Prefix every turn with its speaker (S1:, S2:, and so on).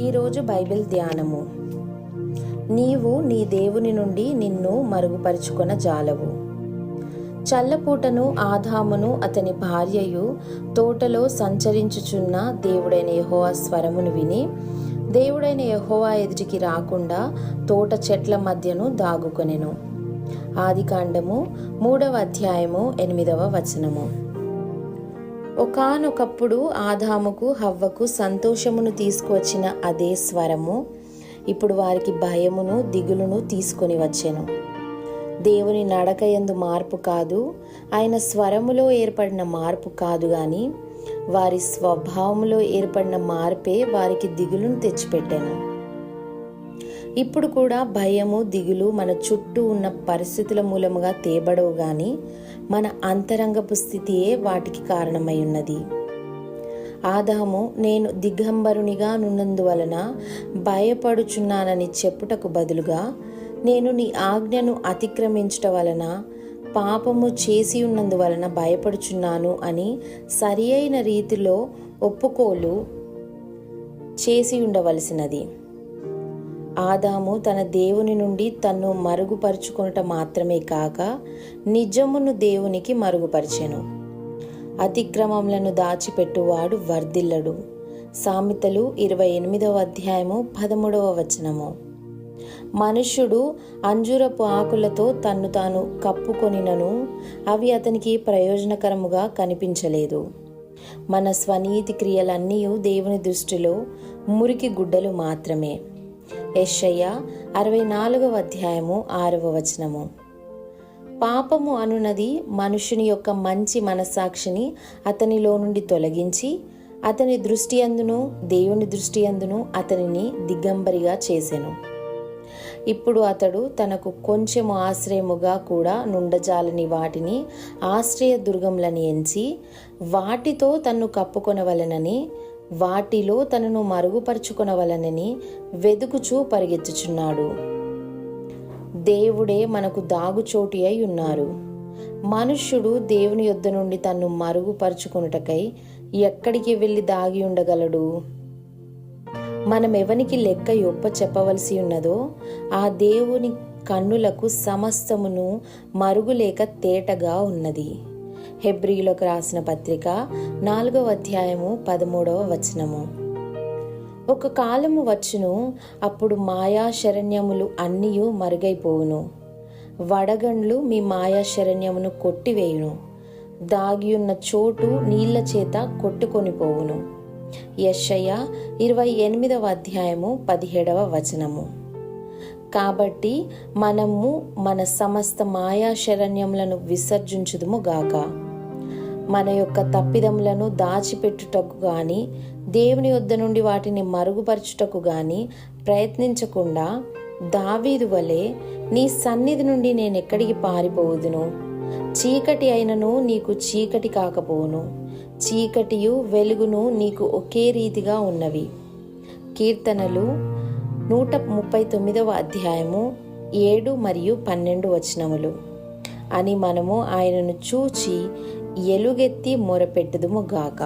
S1: ఈరోజు బైబిల్ ధ్యానము. నీవు నీ దేవుని నుండి నిన్ను మరుగుపరుచుకొన జాలవు. చల్లపూటను ఆదామును అతని భార్యయు తోటలో సంచరించుచున్న దేవుడైన యహోవా స్వరమును విని దేవుడైన యహోవా ఎదుటికి రాకుండా తోట చెట్ల మధ్యను దాగుకొనెను. ఆదికాండము మూడవ అధ్యాయము ఎనిమిదవ వచనము. ఒకానొకప్పుడు ఆదాముకు హవ్వకు సంతోషమును తీసుకువచ్చిన అదే స్వరము ఇప్పుడు వారికి భయమును దిగులును తీసుకొని వచ్చెను. దేవుని నడక ఎందు మార్పు కాదు ఆయన స్వరములో ఏర్పడిన మార్పు కాదు గాని వారి స్వభావములో ఏర్పడిన మార్పే వారికి దిగులును తెచ్చిపెట్టాను. ఇప్పుడు కూడా భయము దిగులు మన చుట్టూ ఉన్న పరిస్థితుల మూలముగా తేబడవు గాని మన అంతరంగపు స్థితియే వాటికి కారణమై ఉన్నది. ఆదాము నేను దిగంబరునిగా నున్నందువలన భయపడుచున్నానని చెప్పుటకు బదులుగా నేను నీ ఆజ్ఞను అతిక్రమించట వలన పాపము చేసి ఉన్నందువలన భయపడుచున్నాను అని సరి అయిన రీతిలో ఒప్పుకోలు చేసి ఉండవలసినది. ఆదాము తన దేవుని నుండి తన్ను మరుగుపరుచుకొనుట మాత్రమే కాక నిజమును దేవునికి మరుగుపరిచెను. అతిక్రమములను దాచిపెట్టువాడు వర్ధిల్లడు. సామెతలు ఇరవై ఎనిమిదవ అధ్యాయము పదమూడవ వచనము. మనుష్యుడు అంజురపు ఆకులతో తన్ను తాను కప్పుకొనినను అవి అతనికి ప్రయోజనకరముగా కనిపించలేదు. మన స్వనీతి క్రియలన్నీ దేవుని దృష్టిలో మురికి గుడ్డలు మాత్రమే. యెషయ్య అరవై నాలుగవ అధ్యాయము ఆరవ వచనము. పాపము అనునది మనుషుని యొక్క మంచి మనస్సాక్షిని అతనిలో నుండి తొలగించి అతని దృష్టి అందును దేవుని దృష్టి అందును అతనిని దిగంబరిగా చేసెను. ఇప్పుడు అతడు తనకు కొంచెము ఆశ్రయముగా కూడా నుండజాలని వాటిని ఆశ్రయ దుర్గములని ఎంచి వాటితో తన్ను కప్పుకొనవలెనని వాటిలో తనను మరుగుపరుచుకొనవలనని వెదుకుచూ పరిగెత్తుచున్నాడు. దేవుడే మనకు దాగుచోటి అయి ఉన్నారు. మనుష్యుడు దేవుని యొద్ద నుండి తన్ను మరుగుపరుచుకొనుటకై ఎక్కడికి వెళ్ళి దాగి ఉండగలడు? మనం ఎవనికి లెక్క యొప్ప చెప్పవలసి ఉన్నదో ఆ దేవుని కన్నులకు సమస్తమును మరుగులేక తేటగా ఉన్నది. హెబ్రిలకు రాసిన పత్రిక నాలుగవ అధ్యాయము పదమూడవ వచనము. ఒక కాలము వచ్చును అప్పుడు మాయా శరణ్యములు అన్నీయు మరుగైపోవును. వడగండ్లు మీ మాయా శరణ్యమును కొట్టివేయును. దాగియున్న చోటు నీళ్ళ చేత కొట్టుకొని పోవును యశయ్య ఇరవై ఎనిమిదవ అధ్యాయము పదిహేడవ వచనము. కాబట్టి మనము మన సమస్త మాయా శరణ్యములను విసర్జించుదుము గాక. మన యొక్క తప్పిదములను దాచిపెట్టుటకు గాని దేవుని వద్ద నుండి వాటిని మరుగుపరచుటకు గాని ప్రయత్నించకుండా దావీదు వలె నీ సన్నిధి నుండి నేను ఎక్కడికి పారిపోవుదును? చీకటి అయినను నీకు చీకటి కాకపోవును. చీకటియు వెలుగును నీకు ఒకే రీతిగా ఉన్నవి. కీర్తనలు నూట ముప్పై తొమ్మిదవ అధ్యాయము ఏడు మరియు పన్నెండు వచనములు. అని మనము ఆయనను చూచి ఎలుగెత్తి మొరపెట్టుదుము గాక.